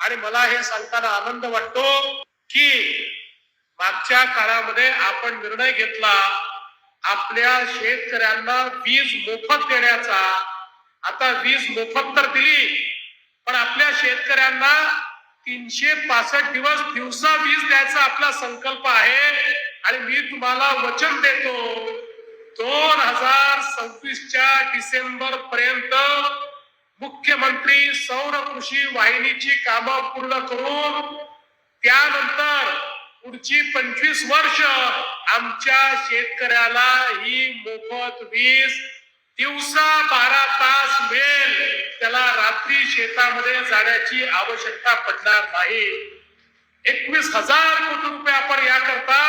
आणि मला हे सांगताना आनंद वाटतो की मागच्या काळामध्ये आपण निर्णय घेतला आपल्या शेतकऱ्यांना वीज मोफत देण्याचा. आता वीज मोफत तर दिली पण आपल्या शेतकऱ्यांना तीनशे पासष्ट दिवस दिवसा वीज द्यायचा आपला संकल्प आहे. आणि मी तुम्हाला वचन देतो दोन हजार सव्वीसच्या डिसेंबर पर्यंत मुख्यमंत्री सौर कृषी वाहिनीची कामं पूर्ण करून त्यानंतर पुढची पंचवीस वर्ष आमच्या शेतकऱ्याला ही मोफत वीज दिवसा बारा तास मिळेल. त्याला रात्री शेतामध्ये जाण्याची आवश्यकता पडणार नाही. एकवीस हजार कोटी रुपये आपण याकरता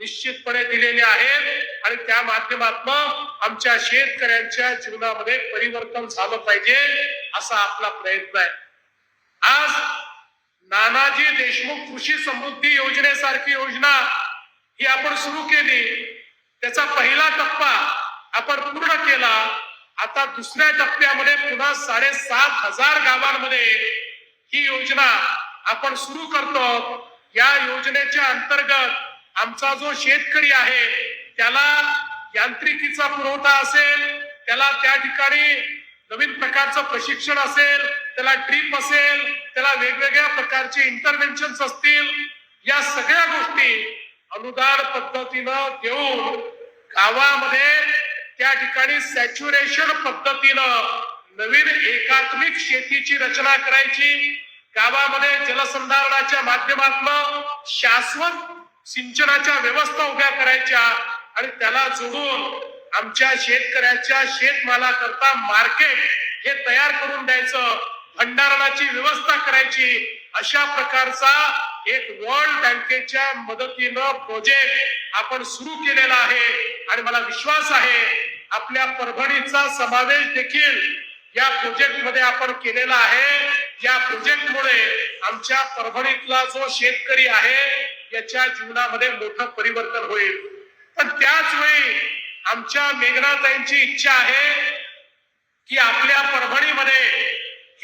निश्चितपणे दिलेले आहेत आणि त्या माध्यमातून आमच्या शेतकऱ्यांच्या जीवनामध्ये परिवर्तन झालं पाहिजे असा आपला प्रयत्न आहे. आज नानाजी देशमुख कृषी समृद्धी योजनेसारखी योजना ही आपण सुरू केली. त्याचा पहिला टप्पा आपण पूर्ण केला. आता दुसऱ्या टप्प्यामध्ये पुन्हा साडेसात हजार गावांमध्ये ही योजना आपण सुरू करतो. या योजनेच्या अंतर्गत आमचा जो शेतकरी आहे त्याला यांत्रिकीचा पुरवठा असेल त्याला त्या ठिकाणी नवीन प्रकारचं प्रशिक्षण असेल त्याला ड्रीप असेल त्याला वेगवेगळ्या प्रकारचे इंटरव्हेन्शन असतील या सगळ्या गोष्टी अनुदान पद्धतीनं देऊन गावामध्ये त्या ठिकाणी सॅच्युरेशन पद्धतीनं नवीन एकात्मिक शेतीची रचना करायची. गावामध्ये जलसंधारणाच्या माध्यमातून शाश्वत सिंचनाच्या व्यवस्था उभ्या करायच्या आणि त्याला जोडून आमच्या शेतकऱ्याच्या शेतमालाकरता मार्केट हे तयार करून द्यायचं भंडारणाची व्यवस्था करायची. अशा प्रकारचा एक वर्ल्ड बँकेच्या मदतीनं प्रोजेक्ट आपण सुरू केलेला आहे. आणि मला विश्वास आहे आपल्या परभणीचा समावेश देखील या प्रोजेक्टमध्ये आपण केलेला आहे. या प्रोजेक्ट मुळे आमच्या परभणीतला जो शेतकरी आहे याच्या जीवनामध्ये मोठं परिवर्तन होईल. पण त्याच वेळी आमच्या मेघनाताईंची इच्छा आहे की आपल्या परभणीमध्ये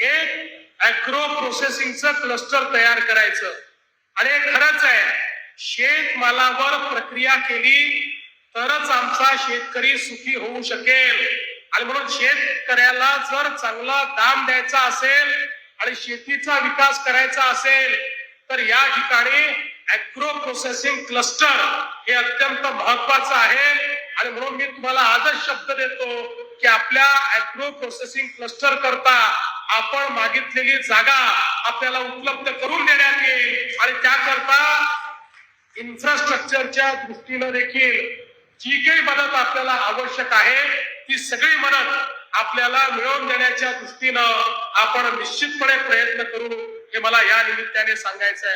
एक अॅग्रो प्रोसेसिंगचं क्लस्टर तयार करायचं. आणि खरंच आहे शेतमालावर प्रक्रिया केली तरच आमचा शेतकरी सुखी होऊ शकेल. आणि म्हणून शेतकऱ्याला जर चांगला दाम द्यायचा असेल आणि शेतीचा विकास करायचा असेल तर या ठिकाणी अॅग्रो प्रोसेसिंग क्लस्टर हे अत्यंत महत्वाचं आहे. आणि म्हणून मी तुम्हाला आजच शब्द देतो की आपल्या अॅग्रो प्रोसेसिंग क्लस्टर करता आपण मागितलेली जागा आपल्याला उपलब्ध करून देण्यात येईल. आणि त्याकरता इन्फ्रास्ट्रक्चरच्या दृष्टीनं देखील जी काही मदत आपल्याला आवश्यक आहे ती सगळी मदत आपल्याला मिळवून देण्याच्या दृष्टीनं आपण निश्चितपणे प्रयत्न करू हे मला या निमित्ताने सांगायचं आहे